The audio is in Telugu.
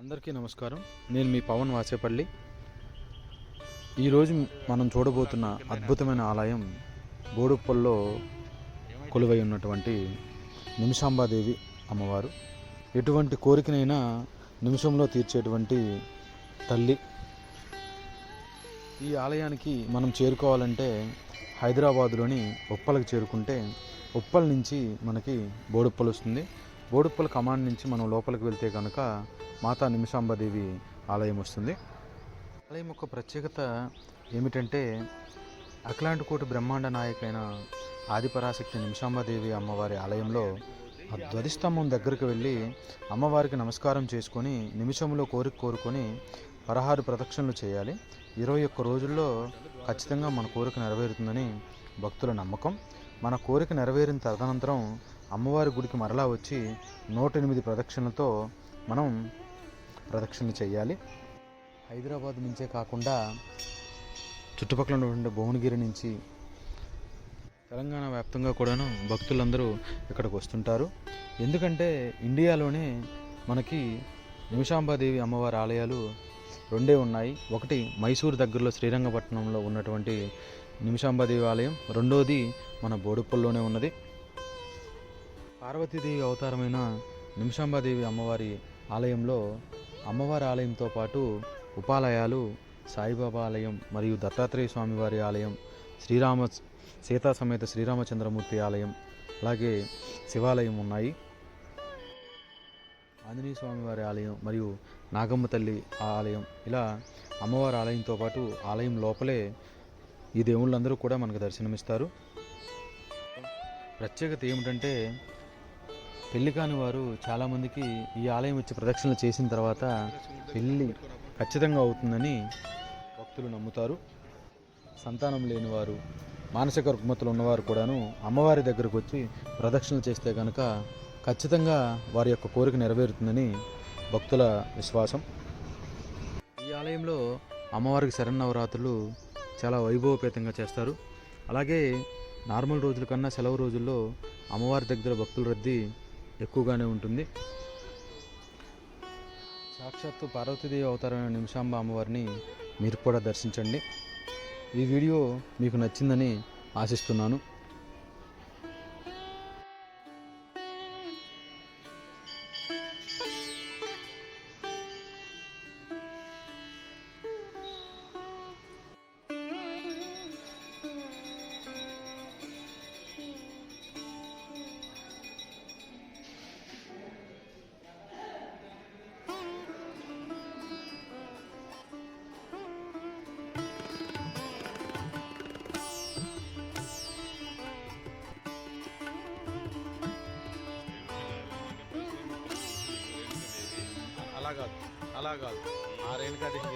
అందరికీ నమస్కారం. నేను మీ పవన్ వాసేపల్లి. ఈరోజు మనం చూడబోతున్న అద్భుతమైన ఆలయం బోడుప్పల్లో కొలువై ఉన్నటువంటి నిమిషాంబాదేవి అమ్మవారు. ఎటువంటి కోరికనైనా నిమిషంలో తీర్చేటువంటి తల్లి. ఈ ఆలయానికి మనం చేరుకోవాలంటే హైదరాబాదులోని ఉప్పలకు చేరుకుంటే ఉప్పల్ నుంచి మనకి బోడుప్పలు వస్తుంది బోడుప్పల కమాండ్ నుంచి మనం లోపలికి వెళ్తే కనుక మాతా నిమిషాంబదేవి ఆలయం వస్తుంది. ఆలయం యొక్క ప్రత్యేకత ఏమిటంటే అఖిలాంటికోటి బ్రహ్మాండ నాయకైన ఆదిపరాశక్తి నిమిషాంబదేవి అమ్మవారి ఆలయంలో ఆ ధ్వజస్తంభం దగ్గరికి వెళ్ళి అమ్మవారికి నమస్కారం చేసుకొని నిమిషంలో కోరిక కోరుకొని పదహారు ప్రదక్షిణలు చేయాలి. ఇరవై ఒక్క రోజుల్లో ఖచ్చితంగా మన కోరిక నెరవేరుతుందని భక్తుల నమ్మకం. మన కోరిక నెరవేరిన తదనంతరం అమ్మవారి గుడికి మరలా వచ్చి నూట ఎనిమిది ప్రదక్షిణలతో మనం ప్రదక్షిణలు చేయాలి. హైదరాబాద్ నుంచే కాకుండా చుట్టుపక్కల ఉన్నటువంటి భువనగిరి నుంచి తెలంగాణ వ్యాప్తంగా కూడాను భక్తులందరూ ఇక్కడికి వస్తుంటారు. ఎందుకంటే ఇండియాలోనే మనకి నిమిషాంబాదేవి అమ్మవారి ఆలయాలు రెండే ఉన్నాయి. ఒకటి మైసూర్ దగ్గరలో శ్రీరంగపట్నంలో ఉన్నటువంటి నిమిషాంబ ఆలయం. రెండోది మన బోడుప్పల్లోనే ఉన్నది. పార్వతీదేవి అవతారమైన నిమిషాంబాదేవి అమ్మవారి ఆలయంలో అమ్మవారి ఆలయంతో పాటు ఉపాలయాలు సాయిబాబా ఆలయం మరియు దత్తాత్రేయ స్వామివారి ఆలయం శ్రీరామ సీతా సమేత శ్రీరామచంద్రమూర్తి ఆలయం అలాగే శివాలయం ఉన్నాయి. ఆంజనేయ స్వామివారి ఆలయం మరియు నాగమ్మ తల్లి ఆలయం. ఇలా అమ్మవారి ఆలయంతో పాటు ఆలయం లోపలే ఈ దేవుళ్ళందరూ కూడా మనకు దర్శనమిస్తారు. ప్రత్యేకత ఏమిటంటే పెళ్ళి కాని వారు చాలామందికి ఈ ఆలయం వచ్చి ప్రదక్షిణలు చేసిన తర్వాత పెళ్ళి ఖచ్చితంగా అవుతుందని భక్తులు నమ్ముతారు. సంతానం లేనివారు మానసిక రుగ్మతలు ఉన్నవారు కూడాను అమ్మవారి దగ్గరకు వచ్చి ప్రదక్షిణలు చేస్తే కనుక ఖచ్చితంగా వారి యొక్క కోరిక నెరవేరుతుందని భక్తుల విశ్వాసం. ఈ ఆలయంలో అమ్మవారికి శరన్నవరాత్రులు చాలా వైభవపేతంగా చేస్తారు. అలాగే నార్మల్ రోజుల కన్నా సెలవు రోజుల్లో అమ్మవారి దగ్గర భక్తుల రద్దీ ఎక్కువగానే ఉంటుంది. సాక్షాత్తు పార్వతీదేవి అవతారమైన నిమిషాంబ అమ్మవారిని మీరు కూడా దర్శించండి. ఈ వీడియో మీకు నచ్చిందని ఆశిస్తున్నాను. అలా కాదు. అలా కాదు. ఆ రేణుకా డిష్